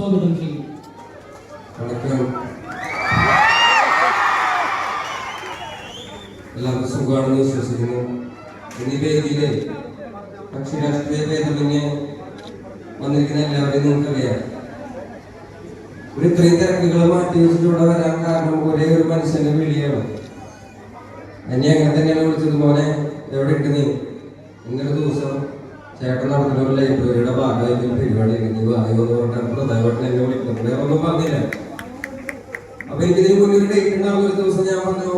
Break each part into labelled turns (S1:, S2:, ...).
S1: സ്വാഗതം ചെയ്യും
S2: വണക്കം. എല്ലാവർക്കും സുഖമാണെന്ന് വിശ്വസിക്കുന്നു. വേദിയിലെ കക്ഷി രാഷ്ട്രീയ ഭേദമന്യേ വന്നിരിക്കുന്ന എല്ലാവരെയും നിങ്ങൾക്കറിയാം ഒരു ഇത്രയും തിരക്കുകൾ മാറ്റി വരാൻ കാരണം ഒരേ ഒരു മനുഷ്യന്റെ വിളിയാണ്. എന്നെ അങ്ങനെ തന്നെയാണ് വിളിച്ചത് മോനെ. എവിടെ ഇട്ട് നീ? ഇന്നൊരു ദിവസം ചേട്ടൻ നടക്കുന്ന ഒരു ലൈബ്രറിയുടെ ഭാഗമായിട്ട് ഒരു പരിപാടി. നീ വായോ എന്ന് പ്രധാനമായിട്ട് എന്നെ വിളിക്കുന്നത് ഒന്നും പറഞ്ഞില്ല. അപ്പൊ എനിക്കിതിന് മുന്നിൽ ഡേറ്റ് ഉണ്ടാവുന്ന ഒരു ദിവസം ഞാൻ പറഞ്ഞു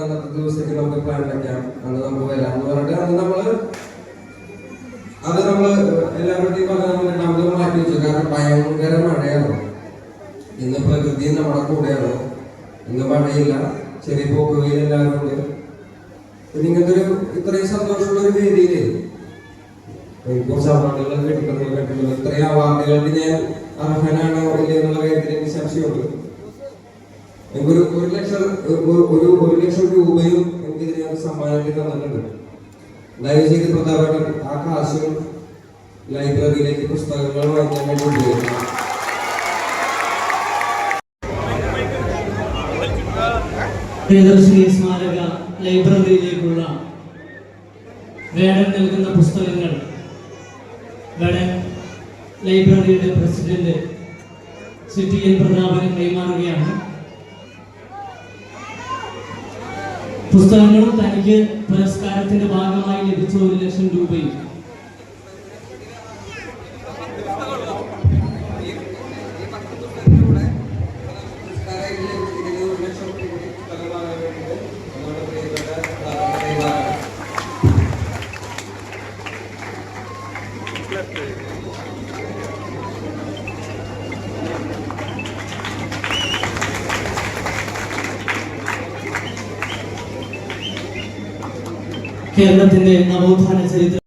S2: അന്നത്തെ ദിവസത്തേക്ക് നമുക്ക് പ്ലാൻ വെക്കാം. അന്ന് നമുക്ക് വരാം എന്ന് പറഞ്ഞിട്ട് അന്ന് നമ്മൾ അത് നമ്മൾ എല്ലാവരുടെയും പറഞ്ഞാൽ നമ്മൾ മാറ്റി വെച്ചു. കാരണം ഭയങ്കര മഴയാണ് ഇന്ന് പ്രകൃതി നമ്മുടെ കൂടെയാണ്. ഇന്ന് മഴയില്ല. ചെറിയ പോക്കുകയിൽ എല്ലാവരും ഉണ്ട് ഇങ്ങനത്തെ ഒരു ഇത്രയും സന്തോഷമുള്ള ഒരു എനിക്ക് ഞാൻ ലക്ഷം ഒരു ഒരു ലക്ഷം രൂപയും ലൈബ്രറിയിലേക്ക്
S1: പ്രിയദർശിനി സ്മാരക ലൈബ്രറിയിലേക്കുള്ള വേടം നൽകുന്ന പുസ്തകങ്ങൾ വേടൻ ലൈബ്രറിയുടെ പ്രസിഡന്റ് സിറ്റി എൻ പ്രതാപന് കൈമാറുകയാണ്. പുസ്തകങ്ങളും തനിക്ക് പുരസ്കാരത്തിന്റെ ഭാഗമായി ലഭിച്ച ഒരു ലക്ഷം രൂപയും കേരളത്തിന്റെ നവോത്ഥാന ചരിത്രം